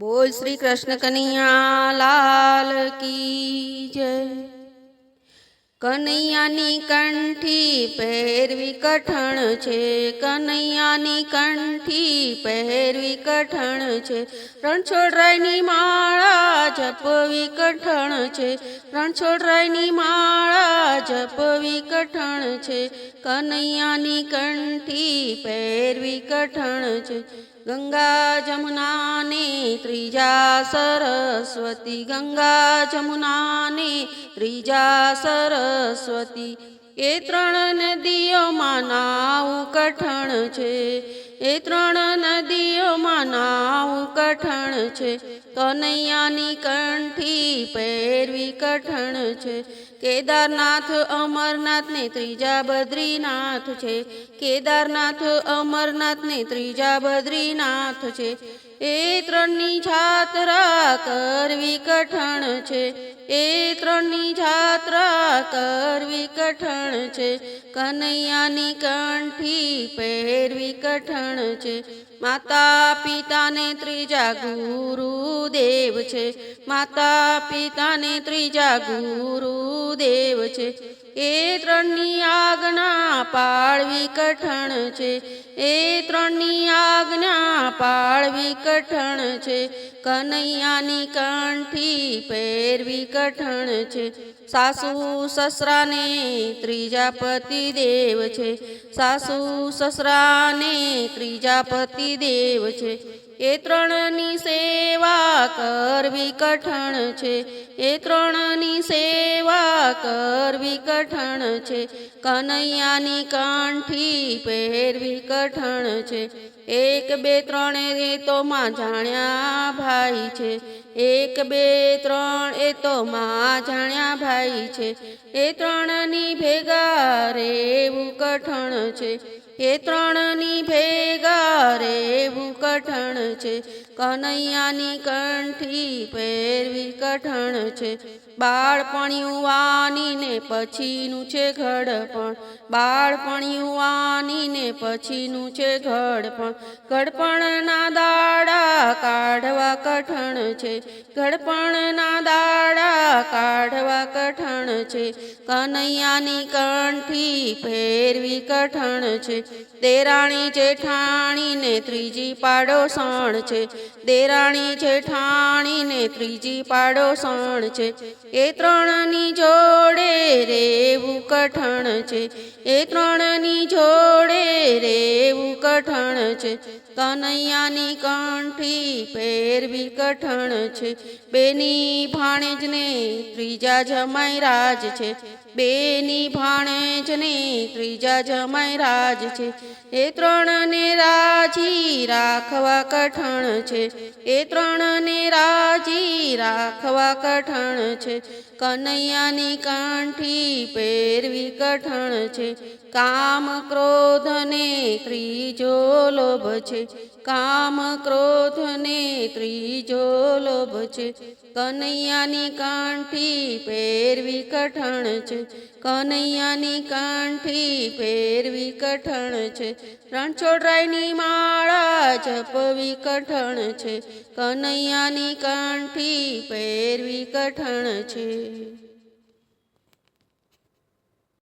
બોલ શ્રી કૃષ્ણ કનૈયા લાલ કી જય. કનૈયાની કંઠી પહેરવી કઠણ છે, કનૈયાની કંઠી પહેરવી કઠણ છે. રણછોડરાયની માળા જપવી કઠણ છે, રણછોડરાયની માળા જપવી કઠણ છે. કનૈયાની કંઠી પહેરવી કઠણ છે ગંગા જમુનાની ત્રીજા સરસ્વતી ગંગા જમુનાની ત્રીજા સરસ્વતી એ ત્રણ નદીઓમાં નાવું કઠણ છે એ ત્રણ નદીઓમાં નાવું કઠણ છે કનૈયાની કંઠી પહેરવી કઠણ છે કેદારનાથ અમરનાથ ને ત્રીજા બદ્રીનાથ છે. કેદારનાથ અમરનાથ ને ત્રીજા બદ્રીનાથ છે. એ ત્રણની જાત્રા કરવી કઠણ છે. એ ત્રણની જાત્રા કરવી કઠણ છે. કનૈયાની કંઠી પહેરવી કઠણ છે. માતા પિતાને ત્રીજા ગુરુદેવ છે. માતા પિતાને ત્રીજા ગુરુદેવ છે. એ ત્રણની આજ્ઞા પાળવી કઠણ છે. એ ત્રણની આજ્ઞા પાળવી કઠણ છે, કનૈયાની કંઠી પહેરવી કઠણ છે, સાસુ સસરાને ત્રીજા પતિ દેવ છે, સાસુ સસરાને ત્રીજા પતિ દેવ છે, એ ત્રણની સેવા કરવી કઠણ છે, એ ત્રણની સેવા કરવી કઠણ છે, કનૈયાની કાંઠી પહેરવી કઠણ છે, એક બે ત્રણ એ તો માં જાણ્યા ભાઈ છે. એક, બે, ત્રણ એ તો માં જાણ્યા ભાઈ છે. એ ત્રણની ભેગા રેવું કઠણ છે. એ ત્રણની ભેગા રેવું કઠણ છે. કનૈયાની કંઠી પહેરવી કઠણ છે. બાળપણિયું વાનીને પછીનું છે ઘડપણ. બાળપણિયું વાનીને પછીનું છે ઘડપણ. ઘડપણના દાડા કાઢવા કઠણ છે. ઘડપણના દાડા કાઢવા કઠણ છે. કનૈયાની કંઠી ફેરવી કઠણ છે. દેરાણી જેઠાણીને ત્રીજી પાડોસણ છે. દેરાણી જેઠાણીને ત્રીજી પાડોસણ છે. એ ત્રણની જોડે રેવું કઠણ છે. એ ત્રણની જોડે રેવું કઠણ છે. કનૈયાની કંઠી ફેરવી કઠણ છે. બેની ભાણેજને ત્રીજા જમાઈ રાજ છે. બેની ભાણેજને ત્રીજા જમાઈ રાજ છે. એ ત્રણને રાજી રાખવા કઠણ છે. એ ત્રણને રાજી રાખવા કઠણ છે. કનૈયાની કાંઠી પહેરવી કઠણ છે. કામ ક્રોધ ને ત્રીજો લોભ છે. કામ ક્રોધ ને ત્રીજો લોભ છે. કનૈયાની કાંઠી પહેરવી કઠણ છે. કનૈયાની કાંઠી પહેરવી કઠણ છે. રણછોડરાયની માળા જપવી કઠણ છે. કનૈયાની કાંઠી પહેરવી કઠણ છે.